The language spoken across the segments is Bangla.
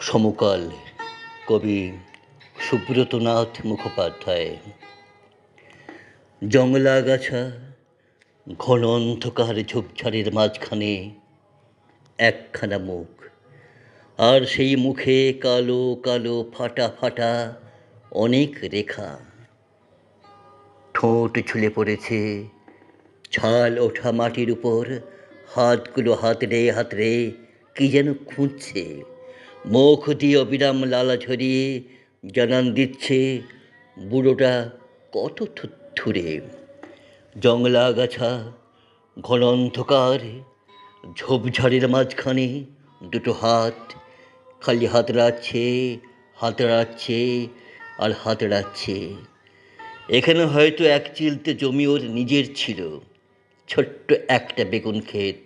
সমকাল কবি সুব্রতনাথ মুখোপাধ্যায়। জঙ্গলা আগাছা ঘন অন্ধকার ঝোপঝাড়ের মাঝখানে একখানা মুখ আর সেই মুখে কালো কালো, ফাটা ফাটা অনেক রেখা। ঠোঁট ঝুলে পড়েছে। ছাল ওঠা মাটির উপর, হাতগুলো হাতড়ে হাতড়ে কি যেন খুঁজছে। মুখ দিয়ে অবিরাম লালা ঝরিয়ে জানান দিচ্ছে, বুড়োটা কত থুরে জংলা গাছা, ঘন অন্ধকার, ঝোপঝাড়ের মাঝখানে দুটো হাত খালি হাত রাখছে হাত রাখছে আর হাত রাখছে। এখানে হয়তো এক চিলতে জমি ওর নিজের ছিল, ছোট্ট একটা বেগুন ক্ষেত,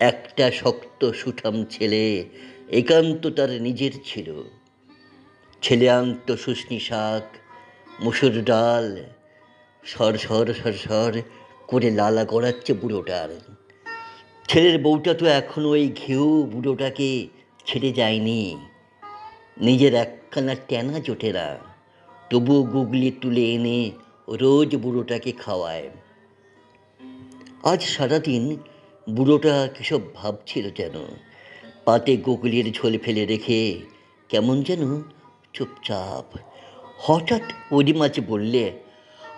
একটা শক্ত সুঠাম ছেলে, একান্ত তার নিজের ছিল। ছেলে আনত শুষ্নি শাক, মুসুর ডাল, সর সর সর সর করে লালা গড়াচ্ছে বুড়োটার। ছেলের বউটা তো এখনও ওই ঘেউ বুড়োটাকে ছেড়ে যায়নি। নিজের একখানা ট্যানা জোটে না তবুও গুগলি তুলে এনে রোজ বুড়োটাকে খাওয়ায়। আজ সারাদিন বুড়োটা কিসব ভাবছিল যেন? পাতে গুগলির ঝোল ফেলে রেখে কেমন যেন চুপচাপ, হঠাৎ মাছ বললে,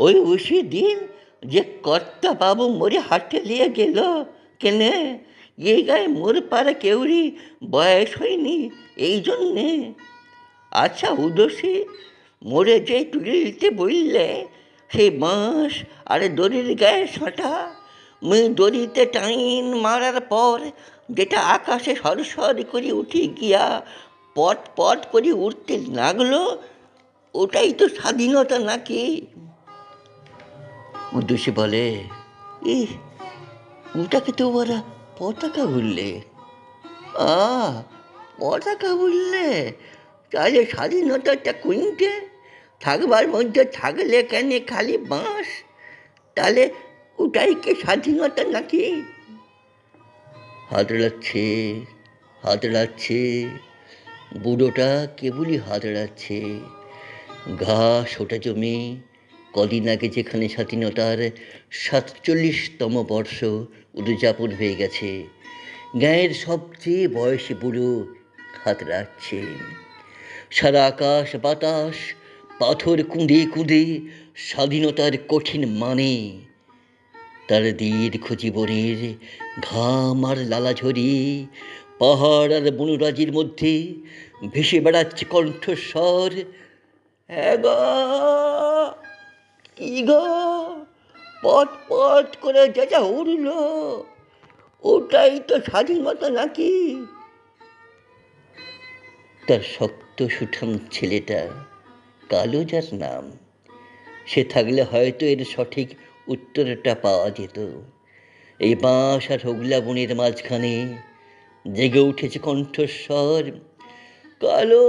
ওই উসি দিন যে কর্তা বাবু মরে হাটে নিয়ে গেল, কেনে? এই গায়ে মোর পাড়া কেউরি বয়স হয়নি, এই জন্যে। আচ্ছা উদসী, মোরে যে তুলে দিতে বললে সেই বাঁশ আর দড়ির গায়ে সাঁটা মুই দড়িতে টাইন মারার পর যেটা আকাশে সরসর করে উঠে গিয়া পট পট করে উঠতে লাগল, ওটাই তো স্বাধীনতা নাকি? উদ্দেশ্যে বলে ই ওটাকে তো ওরা পতাকা বললে আ পতাকা বললে তাহলে স্বাধীনতাটা কুইন্টে থাকবার মধ্যে থাকলে কেন খালি বাঁশ? তাহলে ওটাই কি স্বাধীনতা নাকি? হাত লাগছে হাত লাগছে বুড়োটা কেবলই হাত লাগছে ঘাস ওটা জমি কদিন আগে যেখানে স্বাধীনতার সাতচল্লিশতম বর্ষ উদযাপন হয়ে গেছে, গায়ের সবচেয়ে বয়সী বুড়ো হাত রাখছে সারা আকাশ, বাতাস, পাথর কুঁদে কুঁদে স্বাধীনতার কঠিন মানে তার দীর্ঘ জীবনের ঘাম আর লালা লালাঝরি পাহাড় আর বনরাজির মধ্যে ভেসে বেড়াচ্ছে কণ্ঠস্বর। এগো কি গো পট পট করে যা যা উড়ল, ওটাই তো স্বাধীনতা নাকি? তার শক্ত সুঠাম ছেলেটা, কালো যার নাম, সে থাকলে হয়তো এর সঠিক উত্তরটা পাওয়া যেত। এই বাঁশ আর হোগলা বনের মাঝখানে জেগে উঠেছে কণ্ঠস্বর, কালো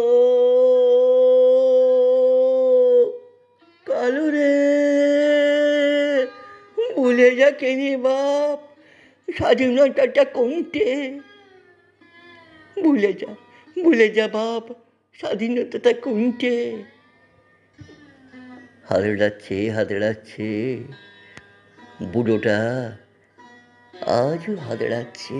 কালো রে। ভুলে যা রে বাপ? স্বাধীনতাটা কোনটে ভুলে যা ভুলে যা বাপ, স্বাধীনতাটা কোনটে হাতড়াচ্ছে হাতড়াচ্ছে বুড়োটা আজও হাতড়াচ্ছে